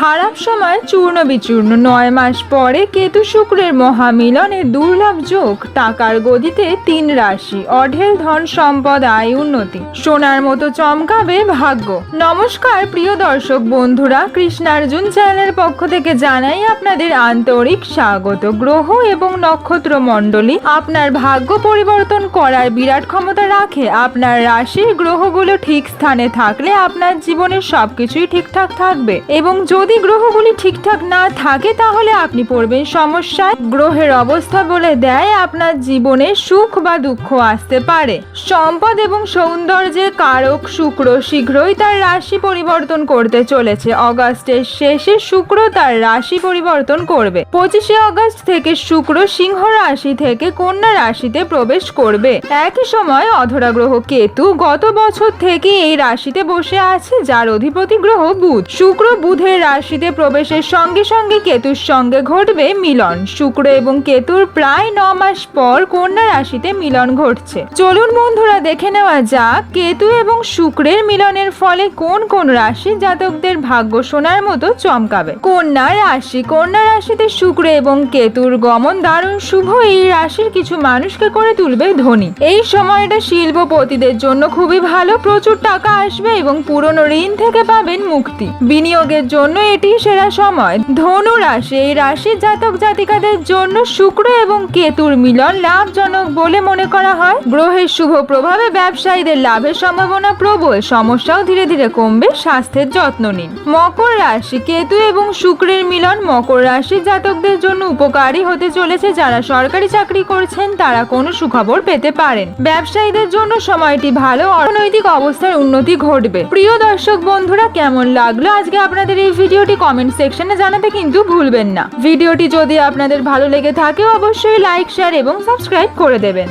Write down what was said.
খারাপ সময় চূর্ণ বিচূর্ণ। নয় মাস পরে কেতু শুক্রের মহামিলনে দুর্লভ যোগ, টাকার গদিতে তিন রাশি, অঢেল ধন সম্পদ, আয়, উন্নতি। সোনার মতো চমকাবে ভাগ্য। নমস্কার প্রিয় দর্শক বন্ধুরা, কৃষ্ণার্জুন চ্যানেলের পক্ষ থেকে জানাই আপনাদের আন্তরিক স্বাগত। গ্রহ এবং নক্ষত্র মণ্ডলী আপনার ভাগ্য পরিবর্তন করার বিরাট ক্ষমতা রাখে। আপনার রাশির গ্রহগুলো ঠিক স্থানে থাকলে আপনার জীবনের সবকিছুই ঠিকঠাক থাকবে এবং গ্রহগুলি ঠিকঠাক না থাকে, তাহলে আপনি পড়বেন সমস্যায়। গ্রহের অবস্থা বলে দেয় আপনার জীবনে সুখ বা দুঃখ আসতে পারে। সম্পদ এবং সৌন্দর্যের কারক শুক্র শীঘ্রই তার রাশি পরিবর্তন করতে চলেছে। অগাস্টের শেষে শুক্র তার রাশি পরিবর্তন করবে। পঁচিশে অগস্ট থেকে শুক্র সিংহ রাশি থেকে কন্যা রাশিতে প্রবেশ করবে। একই সময় অধরা গ্রহ কেতু গত বছর থেকে এই রাশিতে বসে আছে, যার অধিপতি গ্রহ বুধ। শুক্র বুধের রাশিতে প্রবেশের সঙ্গে সঙ্গে কেতুর সঙ্গে ঘটবে মিলন। শুক্র এবং কেতুর প্রায় ন মাস পর কন্যা রাশিতে মিলন ঘটছে। চলুন বন্ধুরা, দেখে নেওয়া যাক কেতু এবং শুক্রের মিলনের ফলে কোন কোন রাশি জাতকদের ভাগ্য সোনার মতো চমকাবে। কন্যা রাশি, কন্যা রাশিতে শুক্র এবং কেতুর গমন দারুণ শুভ। এই রাশির কিছু মানুষকে করে তুলবে ধনী। এই সময়টা শিল্পপতিদের জন্য খুবই ভালো। প্রচুর টাকা আসবে এবং পুরনো ঋণ থেকে পাবেন মুক্তি। বিনিয়োগের জন্য এটি সেরা সময়। ধনু রাশি, এই রাশির জাতক জাতিকাদের জন্য শুক্র এবং কেতুর মিলন লাভজনক বলে মনে করা হয়। গ্রহের শুভ প্রভাবে ব্যবসায়ীদের লাভের সম্ভাবনা প্রবল, সমস্যাও ধীরে ধীরে কমবে, স্বাস্থ্যের যত্ন নিন। মকর রাশি, কেতু এবং শুক্রের মিলন মকর রাশির জাতকদের জন্য উপকারী হতে চলেছে। যারা সরকারি চাকরি করছেন, তারা কোনো সুখবর পেতে পারেন। ব্যবসায়ীদের জন্য সময়টি ভালো। অর্থনৈতিক অবস্থার উন্নতি ঘটবে। প্রিয় দর্শক বন্ধুরা, কেমন লাগল? আজকে আপনাদের এই ভিডিওটি কমেন্ট সেকশনে জানাতে কিন্তু ভুলবেন না। ভিডিওটি যদি আপনাদের ভালো লেগে থাকে, অবশ্যই লাইক শেয়ার এবং সাবস্ক্রাইব করে দেবেন।